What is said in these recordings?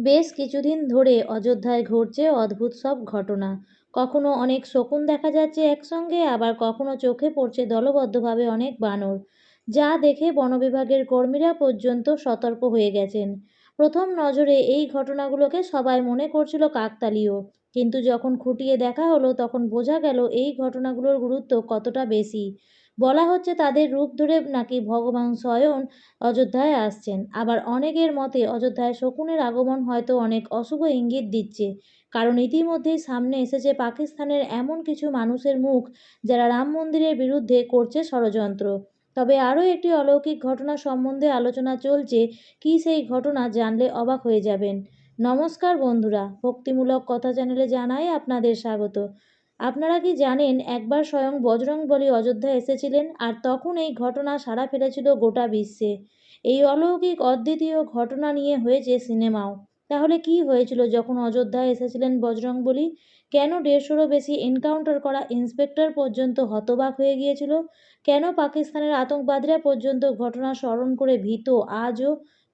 বেশ কিছুদিন ধরে অযোধ্যায় ঘটছে অদ্ভুত সব ঘটনা। কখনো অনেক শকুন দেখা যাচ্ছে একসঙ্গে, আবার কখনো চোখে পড়ছে দলবদ্ধভাবে অনেক বানর। যা দেখে বন বিভাগের কর্মীরা পর্যন্ত সতর্ক হয়ে গেছেন। প্রথম নজরে এই ঘটনাগুলোকে সবাই মনে করছিল কাকতালীয়। কিন্তু যখন খুঁটিয়ে দেখা হলো, তখন বোঝা গেল এই ঘটনাগুলোর গুরুত্ব কতটা বেশি। বলা হচ্ছে তাদের রূপ ধরে নাকি ভগবান স্বয়ং অযোধ্যায় আসছেন। আবার অনেকের মতে অযোধ্যায় শকুনের আগমন হয়তো অনেক অশুভ ইঙ্গিত দিচ্ছে। কারণ ইতিমধ্যেই সামনে এসেছে পাকিস্তানের এমন কিছু মানুষের মুখ যারা রাম মন্দিরের বিরুদ্ধে করছে ষড়যন্ত্র। তবে আরও একটি অলৌকিক ঘটনা সম্বন্ধে আলোচনা চলছে, কি সেই ঘটনা জানলে অবাক হয়ে যাবেন। নমস্কার বন্ধুরা, ভক্তিমূলক কথা চ্যানেলে জানাই আপনাদের স্বাগত। আপনারা কি জানেন, একবার স্বয়ং বজরংবলী অযোধ্যা এসেছিলেন আর তখন এই ঘটনা সাড়া ফেলেছিল গোটা বিশ্বে। এই অলৌকিক অদ্বিতীয় ঘটনা নিয়ে হয়েছে সিনেমাও। তাহলে কি হয়েছিল যখন অযোধ্যায় এসেছিলেন বজরংবলী কেন দেড়শোরও বেশি এনকাউন্টার করা ইন্সপেক্টর পর্যন্ত হতবাক হয়ে গিয়েছিল? কেন পাকিস্তানের আতঙ্কবাদীরা পর্যন্ত ঘটনা স্মরণ করে ভীত? আজও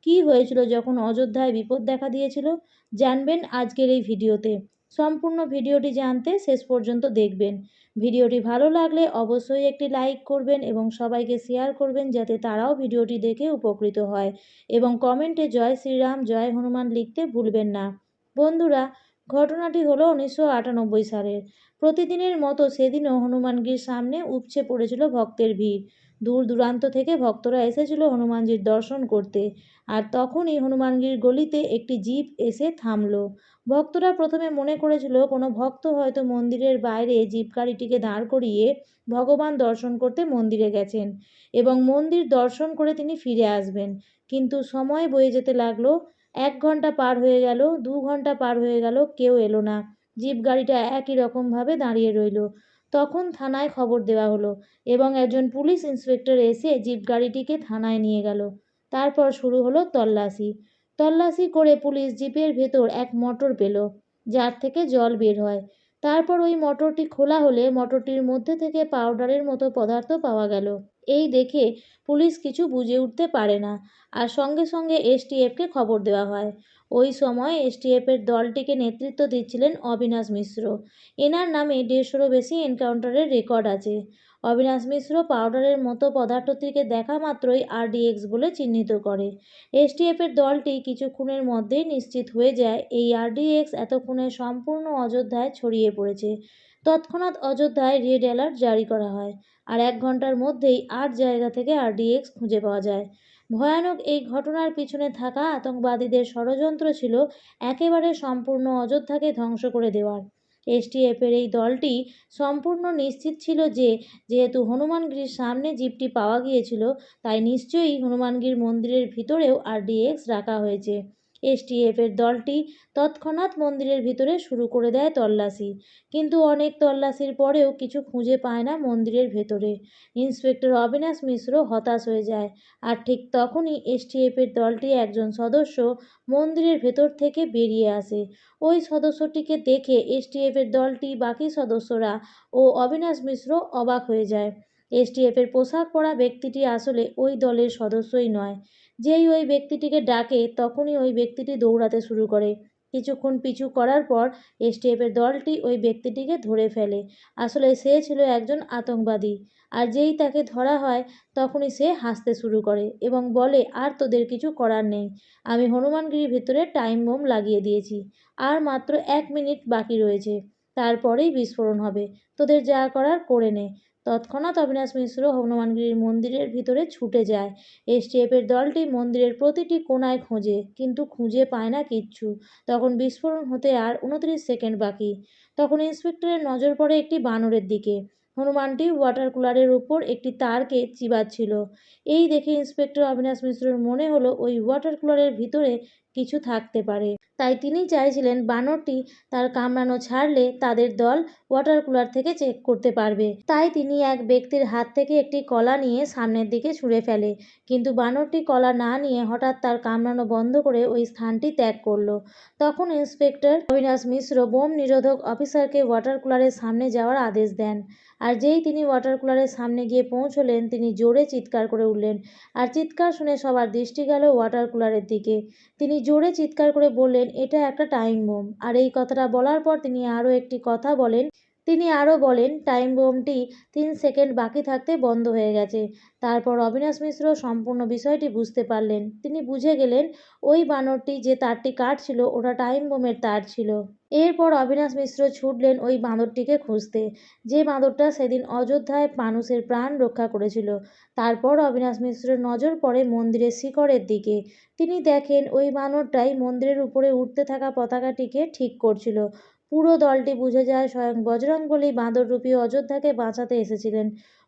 কি হয়েছিল যখন অযোধ্যায় বিপদ দেখা দিয়েছিল? জানবেন আজকের এই ভিডিওতে। সম্পূর্ণ ভিডিওটি জানতে শেষ পর্যন্ত দেখবেন। ভিডিওটি ভালো লাগলে অবশ্যই একটি লাইক করবেন এবং সবাইকে শেয়ার করবেন যাতে তারাও ভিডিওটি দেখে উপকৃত হয় এবং কমেন্টে জয় শ্রীরাম, জয় হনুমান লিখতে ভুলবেন না। বন্ধুরা, ঘটনাটি হলো উনিশশো আটানব্বই সালের। প্রতিদিনের মতো সেদিনও হনুমানগির সামনে উপচে পড়েছিল ভক্তের ভিড়। দূর দূরান্ত থেকে ভক্তরা এসেছিল হনুমানজির দর্শন করতে। আর তখনই হনুমানগির গলিতে একটি জিপ এসে থামলো। ভক্তরা প্রথমে মনে করেছিল, কোনো ভক্ত হয়তো মন্দিরের বাইরে জিপ গাড়িটিকে দাঁড় করিয়ে ভগবান দর্শন করতে মন্দিরে গেছেন এবং মন্দির দর্শন করে তিনি ফিরে আসবেন। কিন্তু সময় বয়ে যেতে লাগল, এক ঘণ্টা পার হয়ে গেল, দু ঘণ্টা পার হয়ে গেল, কেউ এলো না। জিপ গাড়িটা একই রকমভাবে দাঁড়িয়ে রইল। তখন থানায় খবর দেওয়া হলো এবং একজন পুলিশ ইন্সপেক্টর এসে জিপ গাড়িটিকে থানায় নিয়ে গেল। তারপর শুরু হলো তল্লাশি। তল্লাশি করে পুলিশ জিপের ভেতর এক মোটর পেল, যার থেকে জল বের হয়। তারপর ওই মোটরটি খোলা হলে মোটরটির মধ্যে থেকে পাউডারের মতো পদার্থ পাওয়া গেল। এই দেখে পুলিশ কিছু বুঝে উঠতে পারে না। আর সঙ্গে সঙ্গে এসটিএফকে খবর দেওয়া হয়। ওই সময় এসটিএফের দলটিকে নেতৃত্ব দিচ্ছিলেন অবিনাশ মিশ্র। এনার নামে দেড়শোরও বেশি এনকাউন্টারের রেকর্ড আছে। অবিনাশ মিশ্র পাউডারের মতো পদার্থটিকে দেখা মাত্রই আরডিএক্স বলে চিহ্নিত করে। এসটিএফের দলটি কিছুক্ষণের মধ্যেই নিশ্চিত হয়ে যায় এই আরডিএক্স এতক্ষণে সম্পূর্ণ অযোধ্যায় ছড়িয়ে পড়েছে। তৎক্ষণাৎ অযোধ্যায় রেড অ্যালার্ট জারি করা হয় আর এক ঘণ্টার মধ্যেই আট জায়গা থেকে আরডিএক্স খুঁজে পাওয়া যায়। ভয়ানক এই ঘটনার পিছনে থাকা আতঙ্কবাদীদের ষড়যন্ত্র ছিল একেবারে সম্পূর্ণ অযোধ্যাকে ধ্বংস করে দেওয়ার। এসটিএফের এই দলটি সম্পূর্ণ নিশ্চিত ছিল যে, যেহেতু হনুমানগির সামনে জিপটি পাওয়া গিয়েছিল, তাই নিশ্চয়ই হনুমানগির মন্দিরের ভিতরেও আরডিএক্স রাখা হয়েছে। এসটিএফের দলটি তৎক্ষণাৎ মন্দিরের ভিতরে শুরু করে দেয় তল্লাশি। কিন্তু অনেক তল্লাশির পরেও কিছু খুঁজে পায় না মন্দিরের ভেতরে। ইন্সপেক্টর অবিনাশ মিশ্র হতাশ হয়ে যায়। আর ঠিক তখনই এসটিএফের দলটি একজন সদস্য মন্দিরের ভেতর থেকে বেরিয়ে আসে। ওই সদস্যটিকে দেখে এসটিএফের দলটি বাকি সদস্যরা ও অবিনাশ মিশ্র অবাক হয়ে যায়। এসটিএফের পোশাক পরা ব্যক্তিটি আসলে ওই দলের সদস্যই নয়। যেই ওই ব্যক্তিটিকে ডাকে, তখনই ওই ব্যক্তিটি দৌড়াতে শুরু করে। কিছুক্ষণ পিছু করার পর এসটিএফের দলটি ওই ব্যক্তিটিকে ধরে ফেলে। আসলে সে ছিল একজন আতঙ্কবাদী। আর যেই তাকে ধরা হয়, তখনই সে হাসতে শুরু করে এবং বলে, আর তোদের কিছু করার নেই। আমি হনুমানগিরির ভিতরে টাইম বোম লাগিয়ে দিয়েছি। আর মাত্র এক মিনিট বাকি রয়েছে। তারপরেই বিস্ফোরণ হবে। তোদের যা করার করে নে। তৎক্ষণাৎ অবিনাশ মিশ্র হনুমানগিরির মন্দিরের ভিতরে ছুটে যায়। এসটিএফের দলটি মন্দিরের প্রতিটি কোনায় খোঁজে, কিন্তু খুঁজে পায় না কিচ্ছু। তখন বিস্ফোরণ হতে আর উনত্রিশ সেকেন্ড বাকি। তখন ইন্সপেক্টরের নজর পড়ে একটি বানরের দিকে। হনুমানটি ওয়াটার কুলারের উপর একটি তারকে চিবাচ্ছিল। এই দেখে ইন্সপেক্টর অবিনাশ মিশ্রর মনে হলো ওই ওয়াটার কুলারের ভিতরে কিছু থাকতে পারে। তাই তিনি চাইছিলেন বানরটি তার কামড়ানো ছাড়লে তাদের দল ওয়াটার কুলার থেকে চেক করতে পারবে। তাই তিনি এক ব্যক্তির হাত থেকে একটি কলা নিয়ে সামনের দিকে ছুঁড়ে ফেলে। কিন্তু বানরটি কলা না নিয়ে হঠাৎ তার কামড়ানো বন্ধ করে ওই স্থানটি ত্যাগ করল। তখন ইন্সপেক্টর অবিনাশ মিশ্র বোম নিরোধক অফিসারকে ওয়াটার কুলারের সামনে যাওয়ার আদেশ দেন। আর যেই তিনি ওয়াটার কুলারের সামনে গিয়ে পৌঁছলেন, তিনি জোরে চিৎকার করে উঠলেন। আর চিৎকার শুনে সবার দৃষ্টি গেল ওয়াটার কুলারের দিকে। তিনি জোরে চিৎকার করে বললেন বললেন এটা একটা টাইম বোম। আর এই কথাটা বলার পর তিনি আরও একটি কথা বলেন তিনি আরও বলেন, টাইম বোমটি তিন সেকেন্ড বাকি থাকতে বন্ধ হয়ে গেছে। তারপর অবিনাশ মিশ্র সম্পূর্ণ বিষয়টি বুঝতে পারলেন। তিনি বুঝে গেলেন, ওই বানরটি যে তারটি কাটছিল ওটা টাইম বোমের তার ছিল। এরপর অবিনাশ মিশ্র ছুটলেন ওই বাঁদরটিকে খুঁজতে। যে বাঁদরটা সেদিন অযোধ্যায় মানুষের প্রাণ রক্ষা করেছিল। তারপর অবিনাশ মিশ্রের নজর পড়ে মন্দিরের শিখরের দিকে। তিনি দেখেন, ওই বানরটাই মন্দিরের উপরে উঠতে থাকা পতাকাটিকে ঠিক করছিল। পুরো দলটি বুঝে যায় স্বয়ং বজরংবলী, বাঁদররূপী অযোধ্যাকে বাঁচাতে এসেছিলেন।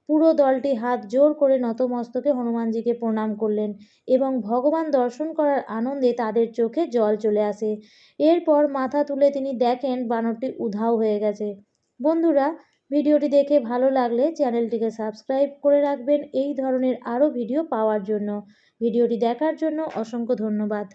পুরো দলটি হাত জোর করে নতমস্তকে হনুমানজিকে প্রণাম করলেন এবং ভগবান দর্শন করার আনন্দে তাদের চোখে জল চলে আসে। এরপর মাথা তুলে তিনি দেখেন বানরটি উধাও হয়ে গেছে। বন্ধুরা, ভিডিওটি দেখে ভালো লাগলে চ্যানেলটিকে সাবস্ক্রাইব করে রাখবেন। এই ধরনের আরও ভিডিও পাওয়ার জন্য। ভিডিওটি দেখার জন্য অসংখ্য ধন্যবাদ।